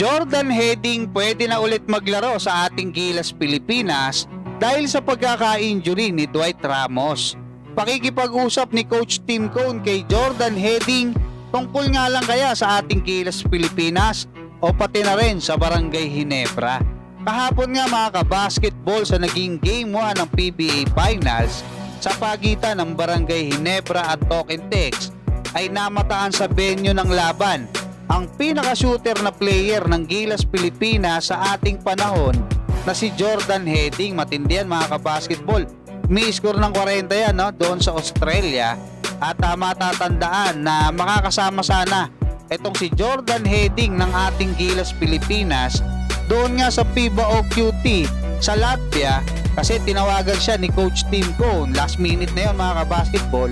Jordan Heading pwede na ulit maglaro sa ating Gilas Pilipinas dahil sa pagkaka-injury ni Dwight Ramos. Pakikipag-usap ni Coach Tim Cone kay Jordan Heading tungkol nga lang kaya sa ating Gilas Pilipinas o pati na rin sa Barangay Hinebra. Kahapon nga mga kabasketball sa naging Game 1 ng PBA Finals sa pagitan ng Barangay Hinebra at Token Tex ay namataan sa venue ng laban ang pinaka-shooter na player ng Gilas Pilipinas sa ating panahon na si Jordan Heading. Matindihan mga kabasketball. May score ng 40 yan no? doon sa Australia at uh, matatandaan na makakasama sana itong si Jordan Heading ng ating Gilas Pilipinas doon nga sa FIBA OQT sa Latvia kasi tinawagan siya ni Coach Tim Cone last minute na yun mga kabasketball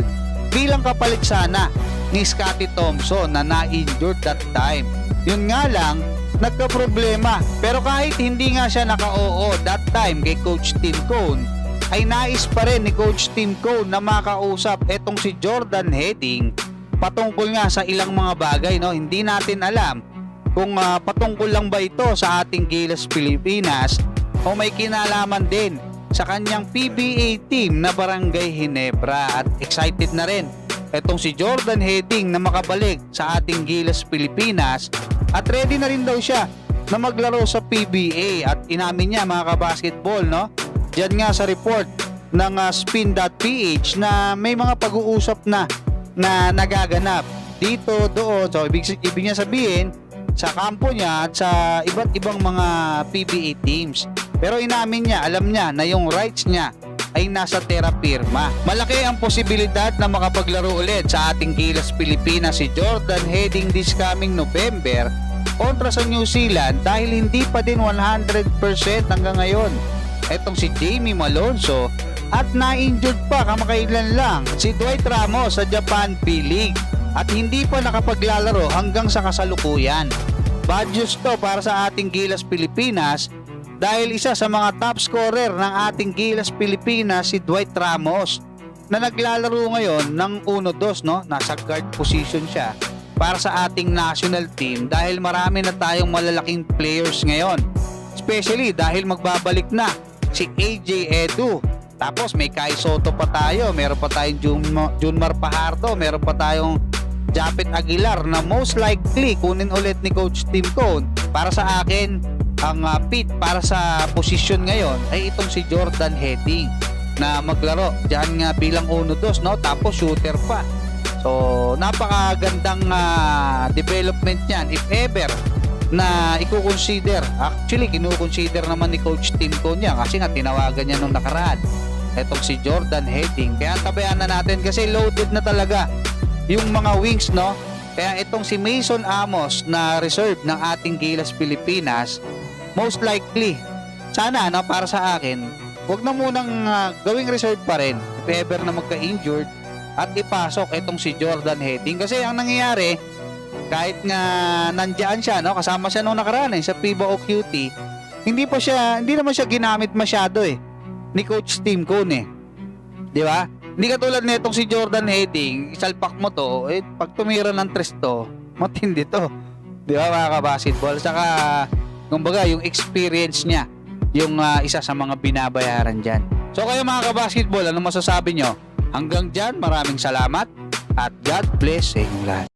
bilang kapalit sana ni Scotty Thompson na na-injured that time. Yun nga lang, nagka-problema. Pero kahit hindi nga siya naka-oo that time kay Coach Tim Cone, ay nais pa rin ni Coach Tim Cone na makausap etong si Jordan Heading patungkol nga sa ilang mga bagay. No? Hindi natin alam kung ah, patungkol lang ba ito sa ating Gilas Pilipinas o may kinalaman din sa kanyang PBA team na Barangay Hinebra at excited na rin etong si Jordan Heading na makabalik sa ating Gilas Pilipinas at ready na rin daw siya na maglaro sa PBA at inamin niya mga kabasketball no? Diyan nga sa report ng uh, spin.ph na may mga pag-uusap na na nagaganap dito doon. So ibig, ibig niya sabihin sa kampo niya at sa iba't ibang mga PBA teams. Pero inamin niya alam niya na yung rights niya ay nasa Terra Firma. Malaki ang posibilidad na makapaglaro ulit sa ating Gilas Pilipinas si Jordan heading this coming November kontra sa New Zealand dahil hindi pa din 100% hanggang ngayon. Etong si Jamie Malonzo at na-injured pa kamakailan lang si Dwight Ramos sa Japan P-League at hindi pa nakapaglalaro hanggang sa kasalukuyan. Bad news to para sa ating Gilas Pilipinas dahil isa sa mga top scorer ng ating Gilas Pilipinas si Dwight Ramos na naglalaro ngayon ng 1-2 no? Nasa guard position siya para sa ating national team dahil marami na tayong malalaking players ngayon. Especially dahil magbabalik na si AJ Edu. Tapos may Kai Soto pa tayo meron pa tayong Jun- Junmar Pajardo meron pa tayong Japet Aguilar na most likely kunin ulit ni Coach Tim Cone. Para sa akin ang uh, pit para sa posisyon ngayon ay itong si Jordan Heading na maglaro diyan nga bilang 1-2 no? Tapos shooter pa. So napakagandang uh, development niyan. If ever na i-consider actually kinu-consider naman ni Coach Tim Cone niya kasi nga tinawagan niya nung nakaraan etong si Jordan Heading. Kaya tabayan na natin kasi loaded na talaga yung mga wings no? Kaya itong si Mason Amos na reserve ng ating Gilas Pilipinas most likely. Sana no para sa akin wag na munang uh, gawing reserve pa rin. If ever na magka-injured at ipasok itong si Jordan Heading. Kasi ang nangyayari kahit nga nandiyan siya no kasama siya nung nakaraan eh, sa FIBA OQT hindi pa siya hindi naman siya ginamit masyado eh ni coach Tim Cone eh. Di ba? Hindi katulad nitong si Jordan Heading isalpak mo to eh pag tumira ng tres to matindi to. Di ba mga kabasketball? Saka kumbaga yung experience niya yung uh, isa sa mga binabayaran dyan. So kayo mga kabasketball ano masasabi nyo? Hanggang dyan maraming salamat at God bless sa inyong lahat